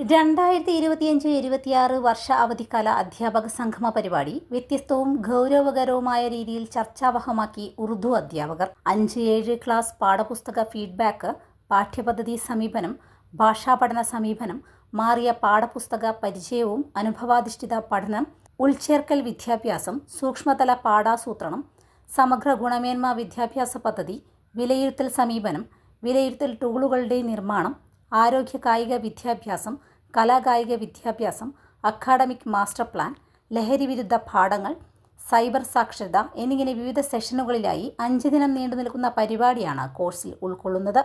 രണ്ടായിരത്തി ഇരുപത്തിയഞ്ച് ഇരുപത്തിയാറ് വർഷ അവധിക്കാല അധ്യാപക സംഗമ പരിപാടി വ്യത്യസ്തവും ഗൗരവകരവുമായ രീതിയിൽ ചർച്ചാവഹമാക്കി ഉറുദു അധ്യാപകർ. അഞ്ച് ഏഴ് ക്ലാസ് പാഠപുസ്തക ഫീഡ്ബാക്ക് പാഠ്യപദ്ധതി സമീപനം ഭാഷാപഠന സമീപനം മാറിയ പാഠപുസ്തക പരിചയവും അനുഭവാധിഷ്ഠിത പഠനം ഉൾച്ചേർക്കൽ വിദ്യാഭ്യാസം സൂക്ഷ്മതല പാഠാസൂത്രണം സമഗ്ര ഗുണമേന്മ വിദ്യാഭ്യാസ പദ്ധതി വിലയിരുത്തൽ സമീപനം വിലയിരുത്തൽ ടൂളുകളുടെ നിർമ്മാണം ആരോഗ്യ കായിക വിദ്യാഭ്യാസം കലാകായിക വിദ്യാഭ്യാസം അക്കാഡമിക് മാസ്റ്റർ പ്ലാൻ ലഹരി വിരുദ്ധ പാഠങ്ങൾ സൈബർ സാക്ഷരത എന്നിങ്ങനെ വിവിധ സെഷനുകളിലായി അഞ്ച് ദിനം നീണ്ടു നിൽക്കുന്ന പരിപാടിയാണ് കോഴ്സിൽ ഉൾക്കൊള്ളുന്നത്.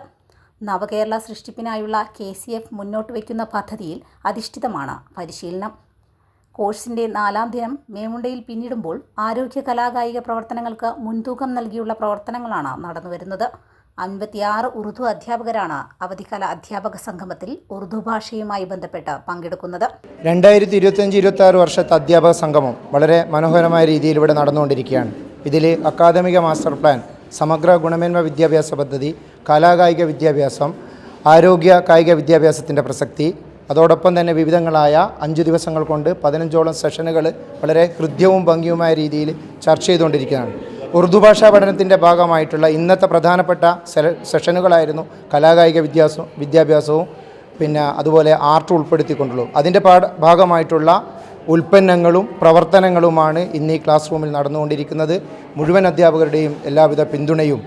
നവകേരള സൃഷ്ടിപ്പിനായുള്ള കെ സി എഫ് മുന്നോട്ട് വയ്ക്കുന്ന പദ്ധതിയിൽ അധിഷ്ഠിതമാണ് പരിശീലനം. കോഴ്സിന്റെ നാലാം ദിനം മേമുണ്ടയിൽ പിന്നിടുമ്പോൾ ആരോഗ്യ കലാകായിക പ്രവർത്തനങ്ങൾക്ക് മുൻതൂക്കം നൽകിയുള്ള പ്രവർത്തനങ്ങളാണ് നടന്നുവരുന്നത്. അൻപത്തിയാറ് ഉറുദു അധ്യാപകരാണ് അവധിക്കാല അധ്യാപക സംഗമത്തിൽ ഉറുദു ഭാഷയുമായി ബന്ധപ്പെട്ട് പങ്കെടുക്കുന്നത്. രണ്ടായിരത്തി ഇരുപത്തഞ്ച് ഇരുപത്തി ആറ് വർഷത്തെ അധ്യാപക സംഗമം വളരെ മനോഹരമായ രീതിയിൽ ഇവിടെ നടന്നുകൊണ്ടിരിക്കുകയാണ്. ഇതിൽ അക്കാദമിക മാസ്റ്റർ പ്ലാൻ സമഗ്ര ഗുണമേന്മ വിദ്യാഭ്യാസ പദ്ധതി കലാകായിക വിദ്യാഭ്യാസം ആരോഗ്യ കായിക വിദ്യാഭ്യാസത്തിന്റെ പ്രസക്തി അതോടൊപ്പം തന്നെ വിവിധങ്ങളായ അഞ്ച് ദിവസങ്ങൾ കൊണ്ട് പതിനഞ്ചോളം സെഷനുകൾ വളരെ ഹൃദ്യവും ഭംഗിയുമായ രീതിയിൽ ചർച്ച ചെയ്തുകൊണ്ടിരിക്കുകയാണ്. ഉറുദു ഭാഷാ പഠനത്തിന്റെ ഭാഗമായിട്ടുള്ള ഇന്നത്തെ പ്രധാനപ്പെട്ട സെഷനുകളായിരുന്നു കലാകായിക വിദ്യാസവും വിദ്യാഭ്യാസവും പിന്നെ അതുപോലെ ആർട്ട് ഉൾപ്പെടുത്തിക്കൊണ്ടുള്ളൂ അതിന്റെ പാഠ ഭാഗമായിട്ടുള്ള ഉൽപ്പന്നങ്ങളും പ്രവർത്തനങ്ങളുമാണ് ഇന്ന് ഈ ക്ലാസ് റൂമിൽ നടന്നുകൊണ്ടിരിക്കുന്നത്. മുഴുവൻ അധ്യാപകരുടെയും എല്ലാവിധ പിന്തുണയും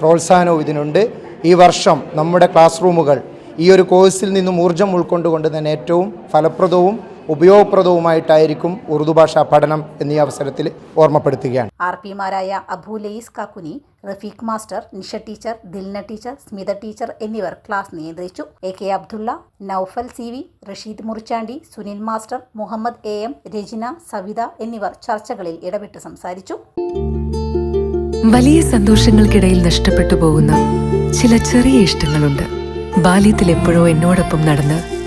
പ്രോത്സാഹനവും ഇതിനുണ്ട്. ഈ വർഷം നമ്മുടെ ക്ലാസ് റൂമുകൾ ഈ ഒരു കോഴ്സിൽ നിന്നും ഊർജം ഉൾക്കൊണ്ടുകൊണ്ട് തന്നെ ഏറ്റവും ഫലപ്രദവും ഉപയോഗപ്രദവുമായിട്ടായിരിക്കും ഉറുദു ഭാഷാ പഠനം എന്നീ അവസരത്തിൽ ഓർമ്മപ്പെടുത്തുകയാണ്. R പിമാരായ Abu Lais Kakkuni Rafeeq master Nisha teacher Dilna teacher Smitha teacher എന്നിവർ ക്ലാസ് നിയന്ത്രിച്ചു. A K Abdulla Noufal C V Rasheed Murichandi Sunil master Muhammad A M Rajina Savitha എന്നിവർ ചർച്ചകളിൽ ഇടപെട്ട് സംസാരിച്ചു. വലിയ സന്തോഷങ്ങൾക്കിടയിൽ നഷ്ടപ്പെട്ടു പോകുന്ന ചില ചെറിയ ഇഷ്ടങ്ങളുണ്ട്. ബാല്യത്തിൽ എപ്പോഴോ എന്നോടൊപ്പം നടന്ന്